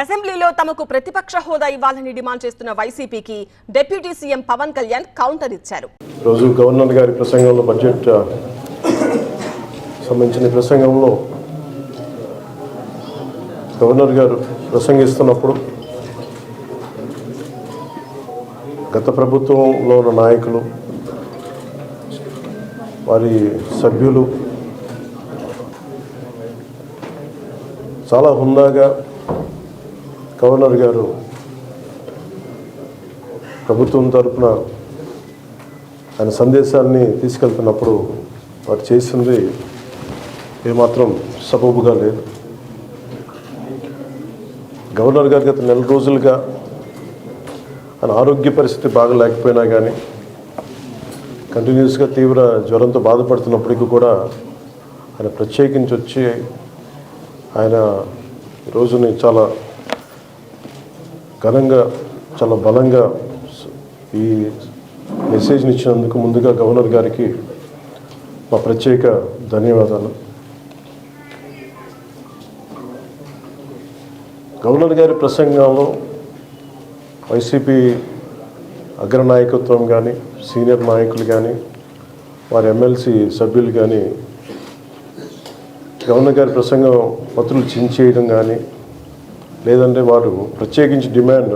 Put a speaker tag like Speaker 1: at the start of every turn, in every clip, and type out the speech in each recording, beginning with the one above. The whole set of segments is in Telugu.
Speaker 1: అసెంబ్లీలో తమకు ప్రతిపక్ష హోదా ఇవ్వాలని డిమాండ్ చేస్తున్న వైసీపీకి deputy CM Pawan Kalyan counter ఇచ్చారు.
Speaker 2: రోజు గవర్నర్ గారి ప్రసంగంలో బడ్జెట్ సంబంధించిన ప్రసంగంలో గవర్నర్ గారు ప్రసంగిస్తున్నప్పుడు గత ప్రభుత్వంలో ఉన్న నాయకులు వారి సభ్యులు చాలా హుందాగా గవర్నర్ గారు ప్రభుత్వం తరఫున ఆయన సందేశాన్ని తీసుకెళ్తున్నప్పుడు వారు చేసింది ఏమాత్రం సబబుగా లేదు. గవర్నర్ గారు గత నెల రోజులుగా ఆయన ఆరోగ్య పరిస్థితి బాగా లేకపోయినా కానీ కంటిన్యూస్గా తీవ్ర జ్వరంతో బాధపడుతున్నప్పటికీ కూడా ఆయన ప్రత్యేకించి వచ్చి ఆయన రోజుని చాలా ఘనంగా చాలా బలంగా ఈ మెసేజ్ని ఇచ్చినందుకు ముందుగా గవర్నర్ గారికి మా ప్రత్యేక ధన్యవాదాలు. గవర్నర్ గారి ప్రసంగంలో వైసీపీ అగ్రనాయకత్వం కానీ సీనియర్ నాయకులు కానీ వారి ఎమ్మెల్సీ సభ్యులు కానీ గవర్నర్ గారి ప్రసంగం పత్రులు చించేయడం కానీ లేదంటే వారు ప్రత్యేకించి డిమాండ్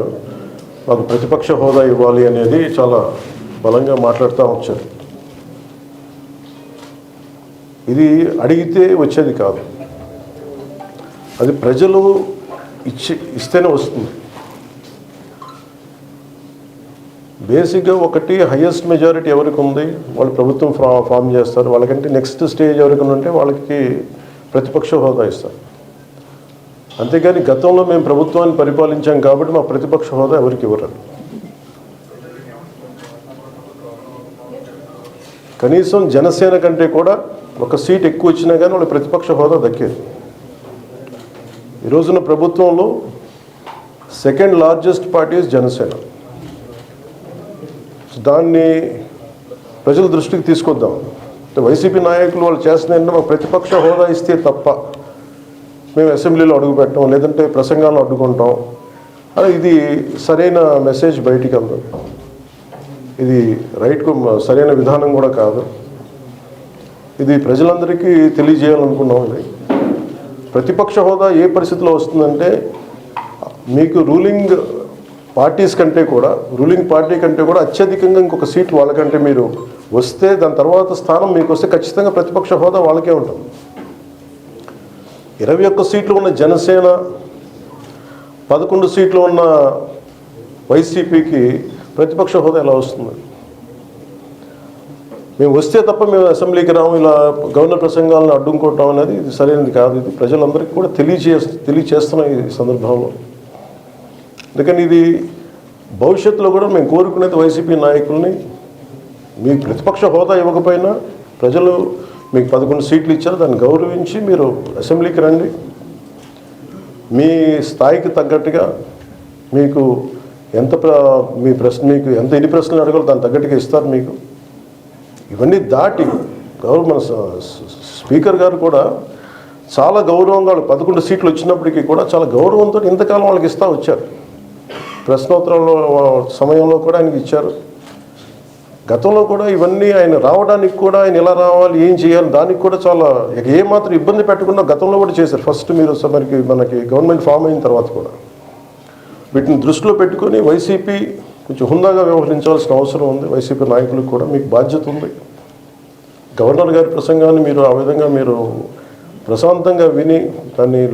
Speaker 2: మాకు ప్రతిపక్ష హోదా ఇవ్వాలి అనేది చాలా బలంగా మాట్లాడుతూ వచ్చారు. ఇది అడిగితే వచ్చేది కాదు. అది ప్రజలు ఇచ్చి ఇస్తేనే వస్తుంది. బేసిక్గా ఒకటి హయ్యెస్ట్ మెజారిటీ ఎవరికి ఉంది? వాళ్ళు ప్రభుత్వం ఫా ఫామ్ చేస్తారు. వాళ్ళకంటే నెక్స్ట్ స్టేజ్ ఎవరికి ఉంటే వాళ్ళకి ప్రతిపక్ష హోదా ఇస్తారు. అంతేగాని గతంలో మేము ప్రభుత్వాన్ని పరిపాలించాం కాబట్టి మా ప్రతిపక్ష హోదా ఎవరికి ఇవ్వరు. కనీసం జనసేన కంటే కూడా ఒక సీట్ ఎక్కువ వచ్చినా కానీ వాళ్ళ ప్రతిపక్ష హోదా దక్కేది. ఈ రోజున ప్రభుత్వంలో సెకండ్ లార్జెస్ట్ పార్టీ జనసేన. దాన్ని ప్రజల దృష్టికి తీసుకొద్దాం. అంటే వైసీపీ నాయకులు వాళ్ళు చేస్తున్నారంటే మాకు ప్రతిపక్ష హోదా ఇస్తే తప్ప మేము అసెంబ్లీలో అడుగు పెట్టాం లేదంటే ప్రసంగాలను అడ్డుకుంటాం. అలా ఇది సరైన మెసేజ్ బయటికి వెళ్దాం ఇది రైట్కు సరైన విధానం కూడా కాదు. ఇది ప్రజలందరికీ తెలియజేయాలనుకున్నాం ఇది. ప్రతిపక్ష హోదా ఏ పరిస్థితిలో వస్తుందంటే మీకు రూలింగ్ పార్టీస్ కంటే కూడా రూలింగ్ పార్టీ కంటే కూడా అత్యధికంగా ఇంకొక సీట్ వాళ్ళకంటే మీరు వస్తే దాని తర్వాత స్థానం మీకు వస్తే ఖచ్చితంగా ప్రతిపక్ష హోదా వాళ్ళకే ఉంటుంది. ఇరవై ఒక్క సీట్లు ఉన్న జనసేన పదకొండు సీట్లు ఉన్న వైసీపీకి ప్రతిపక్ష హోదా ఎలా వస్తుంది? మేము వస్తే తప్ప మేము అసెంబ్లీకి రాము ఇలా గవర్నర్ ప్రసంగాలను అడ్డుకోవటం అనేది ఇది సరైనది కాదు. ఇది ప్రజలందరికీ కూడా తెలియజే తెలియచేస్తున్నాం ఈ సందర్భంలో. అందుకని ఇది భవిష్యత్తులో కూడా మేము కోరుకునేది వైసీపీ నాయకుల్ని మీకు ప్రతిపక్ష హోదా ఇవ్వకపోయినా ప్రజలు మీకు పదకొండు సీట్లు ఇచ్చారు దాన్ని గౌరవించి మీరు అసెంబ్లీకి రండి. మీ స్థాయికి తగ్గట్టుగా మీకు ఎంత ప్ర మీ ప్రశ్న మీకు ఎంత ఎన్ని ప్రశ్నలు అడగాలో దాని తగ్గట్టుగా ఇస్తారు మీకు. ఇవన్నీ దాటి గౌరవ మన స్పీకర్ గారు కూడా చాలా గౌరవంగా వాళ్ళు పదకొండు సీట్లు వచ్చినప్పటికీ కూడా చాలా గౌరవంతో ఇంతకాలం వాళ్ళకి ఇస్తూ వచ్చారు. ప్రశ్నోత్తరాల సమయంలో కూడా ఆయనకి ఇచ్చారు. గతంలో కూడా ఇవన్నీ ఆయన రావడానికి కూడా ఆయన ఎలా రావాలి ఏం చేయాలి దానికి కూడా చాలా ఏమాత్రం ఇబ్బంది పెట్టకుండా గతంలో కూడా చేశారు. ఫస్ట్ మీరు మనకి మనకి గవర్నమెంట్ ఫామ్ అయిన తర్వాత కూడా. వీటిని దృష్టిలో పెట్టుకొని వైసీపీ కొంచెం హుందాగా వ్యవహరించాల్సిన అవసరం ఉంది. వైసీపీ నాయకులకు కూడా మీకు బాధ్యత ఉంది. గవర్నర్ గారి ప్రసంగాన్ని మీరు ఆ విధంగా మీరు ప్రశాంతంగా విని దాన్ని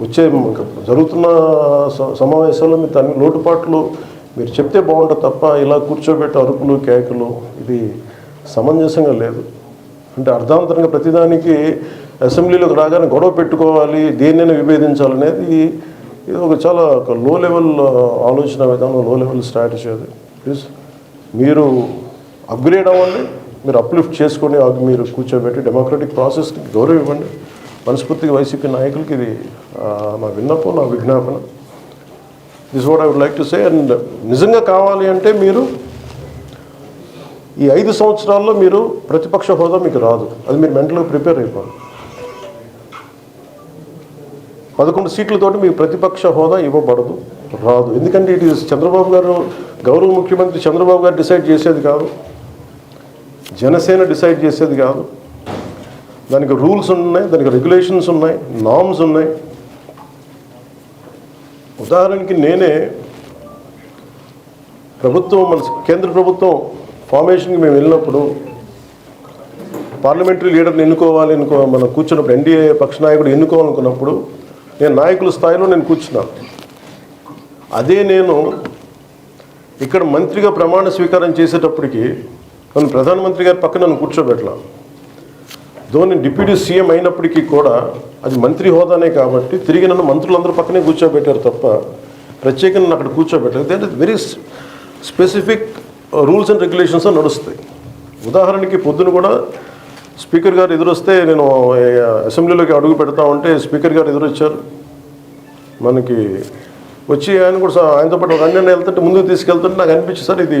Speaker 2: వచ్చే జరుగుతున్న స- సమావేశాల్లో మీరు దాన్ని లోటుపాట్లు మీరు చెప్తే బాగుంటుంది తప్ప ఇలా కూర్చోబెట్టి అరుపులు కేకలు ఇది సమంజసంగా లేదు. అంటే అర్థాంతరంగా ప్రతిదానికి అసెంబ్లీలోకి రాగానే గొడవ పెట్టుకోవాలి దేన్నైనా విభేదించాలనేది ఇది ఒక చాలా ఒక లో లెవెల్ ఆలోచన విధానం లో లెవెల్ స్ట్రాటజీ అది. ప్లీజ్ మీరు అప్గ్రేడ్ అవ్వండి మీరు అప్లిఫ్ట్ చేసుకొని మీరు కూర్చోబెట్టి డెమోక్రటిక్ ప్రాసెస్కి గౌరవం ఇవ్వండి. మనస్ఫూర్తిగా వైసీపీ నాయకులకి ఇది మా విన్నపం నా విజ్ఞాపన. This what I would like to say and నిజంగా కావాలి అంటే మీరు ఈ ఐదు సంవత్సరాల్లో మీరు ప్రతిపక్ష హోదా మీకు రాదు. అది మీరు మెంటల్గా ప్రిపేర్ అయిపోవాలి. పదకొండు సీట్లతోటి మీకు ప్రతిపక్ష హోదా ఇవ్వబడదు రాదు. ఎందుకంటే ఇట్ ఈస్ చంద్రబాబు గారు గౌరవ ముఖ్యమంత్రి చంద్రబాబు గారు డిసైడ్ చేసేది కాదు. జనసేన డిసైడ్ చేసేది కాదు. దానికి రూల్స్ ఉన్నాయి దానికి రెగ్యులేషన్స్ ఉన్నాయి నామ్స్ ఉన్నాయి. ఉదాహరణకి నేనే ప్రభుత్వం మన కేంద్ర ప్రభుత్వం ఫార్మేషన్కి మేము వెళ్ళినప్పుడు పార్లమెంటరీ లీడర్ని ఎన్నుకోవాలి ఎన్నుకో మనం కూర్చున్నప్పుడు ఎన్డీఏ పక్ష నాయకుడు ఎన్నుకోవాలనుకున్నప్పుడు నేను నాయకుల స్థాయిలో నేను కూర్చున్నాను అదే నేను ఇక్కడ మంత్రిగా ప్రమాణ స్వీకారం చేసేటప్పటికి నన్ను ప్రధానమంత్రి గారి పక్కన నన్ను కూర్చోబెట్టలా ధోని డిప్యూటీ సీఎం అయినప్పటికీ కూడా అది మంత్రి హోదానే కాబట్టి తిరిగి నన్ను మంత్రులందరూ పక్కనే కూర్చోబెట్టారు తప్ప ప్రత్యేకంగా అక్కడ కూర్చోబెట్టారు అంటే very specific rules and regulations నడుస్తాయి. ఉదాహరణకి పొద్దున కూడా స్పీకర్ గారు ఎదురొస్తే నేను అసెంబ్లీలోకి అడుగు పెడతా ఉంటే స్పీకర్ గారు ఎదురొచ్చారు. మనకి వచ్చి ఆయన కూడా ఆయనతో పాటు రెండు వెళ్తుంటే ముందుకు తీసుకెళ్తుంటే నాకు అనిపించింది సార్ ఇది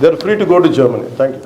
Speaker 2: They are free to go to Germany. Thank you.